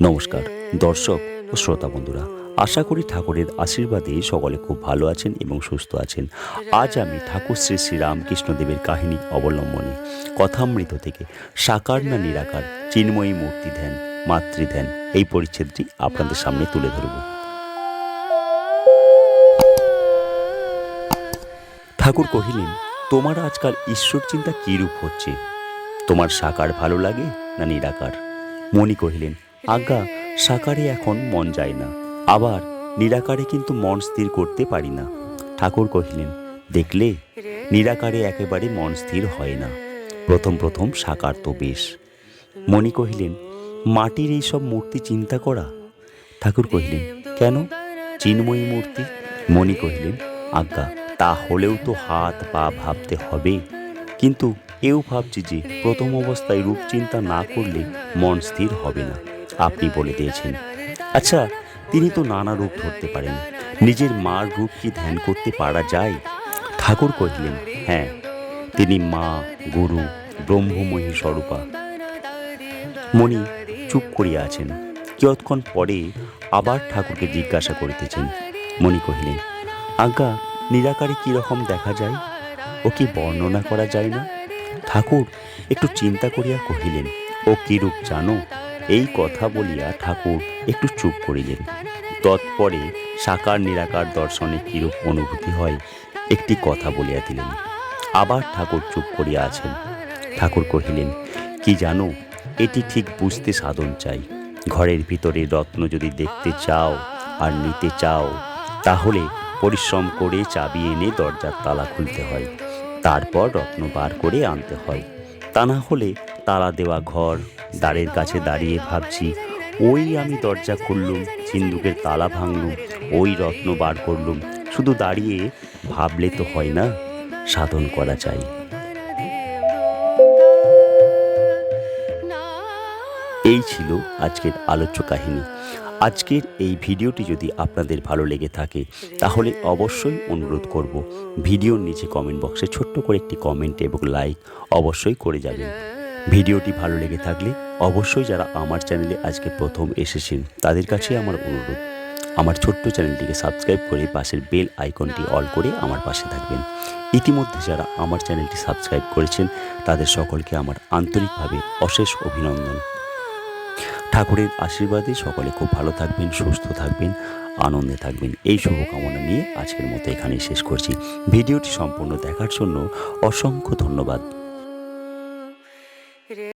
নমস্কার, দর্শক ও শ্রোতা বন্ধুরা, আশা করি ঠাকুরের আশীর্বাদে সকলে খুব ভালো আছেন এবং সুস্থ আছেন। আজ আমি ঠাকুর শ্রী শ্রী রামকৃষ্ণদেবের কাহিনী অবলম্বনে কথামৃত থেকে সাকার না নিরাকার চিন্ময়ী মূর্তি ধ্যান মাতৃধ্যান এই পরিচ্ছেদটি আপনাদের সামনে তুলে ধরব। ঠাকুর কহিলেন, তোমার আজকাল ঈশ্বর চিন্তা কীরূপ হচ্ছে? তোমার সাকার ভালো লাগে না নিরাকার? মণি কহিলেন আজ্ঞা সাকারে এখন মন যায় না। আবার নিরাকারে কিন্তু মন স্থির করতে পারি না। ঠাকুর কহিলেন, দেখলে, নিরাকারে একেবারে মন স্থির হয় না। প্রথম প্রথম সাকার তো বেশ। মণি কহিলেন, মাটির এই সব মূর্তি চিন্তা করা? ঠাকুর কহিলেন, কেন? চিন্ময়ী মূর্তি? মণি কহিলেন, আজ্ঞা, তা হলেও তো হাত পা ভাবতে হবে। কিন্তু এও ভাবছি যে প্রথম অবস্থায় রূপ চিন্তা না করলে মন স্থির হবে না। আপনি বলে দিয়েছেন। আচ্ছা তিনি তো নানা রূপ ধরতে পারেন। নিজের মার রূপ কি ধ্যান করতে পারা যায়? ঠাকুর কহিলেন হ্যাঁ। তিনি মা, গুরু ব্রহ্মময়ী স্বরূপা। মণি চুপ করিয়া আছেন। কিয়ৎক্ষণ পরে আবার ঠাকুরকে জিজ্ঞাসা করিতেছেন। মণি কহিলেন, আজ্ঞা, নিরাকারে কীরকম দেখা যায়? ও কি বর্ণনা করা যায় না? ঠাকুর একটু চিন্তা করিয়া কহিলেন, ও কিরূপ জানো? এই কথা বলিয়া ঠাকুর একটু চুপ করিলেন। তৎপরে সাকার নিরাকার দর্শনে কিরূপ অনুভূতি হয়, একটি কথা বলিয়া দিলেন। আবার ঠাকুর চুপ করিয়া আছেন। ঠাকুর কহিলেন, কি জানো, এটি ঠিক বুঝতে সাধন চাই। ঘরের ভিতরে রত্ন যদি দেখতে চাও আর নিতে চাও, তাহলে পরিশ্রম করে চাবি এনে দরজার তালা খুলতে হয়। তারপর রত্ন বার করে আনতে হয়। তা না হলে তালা দেওয়া ঘর, দ্বারের কাছে দাঁড়িয়ে ভাবছি, ওই আমি দরজা খুললুম, সিন্দুকের তালা ভাঙলুম, ওই রত্ন বার করলুম, শুধু দাঁড়িয়ে ভাবলে তো হয় না, সাধন করা চাই। এই ছিল আজকের আলোচ্য কাহিনী। আজকের এই ভিডিওটি যদি আপনাদের ভালো লেগে থাকে, তাহলে অবশ্যই অনুরোধ করব, ভিডিওর নিচে কমেন্ট বক্সে ছোট্ট করে একটি কমেন্ট এবং লাইক অবশ্যই করে যাবেন। ভিডিওটি ভালো লেগে থাকলে অবশ্যই যারা আমার চ্যানেলে আজকে প্রথম এসেছেন, তাদের কাছে আমার অনুরোধ। আমার ছোট্ট চ্যানেলটিকে সাবস্ক্রাইব করে পাশের বেল আইকনটি অল করে আমার পাশে থাকবেন। ইতিমধ্যে যারা আমার চ্যানেলটি সাবস্ক্রাইব করেছেন, তাদের সকলকে আমার আন্তরিকভাবে অশেষ অভিনন্দন। ঠাকুরের আশীর্বাদে সকলে খুব ভালো থাকবেন, সুস্থ থাকবেন, আনন্দে থাকবেন। এই শুভকামনা নিয়ে আজকের মতো এখানেই শেষ করছি। ভিডিওটি সম্পূর্ণ দেখার জন্য অসংখ্য ধন্যবাদ। 그래.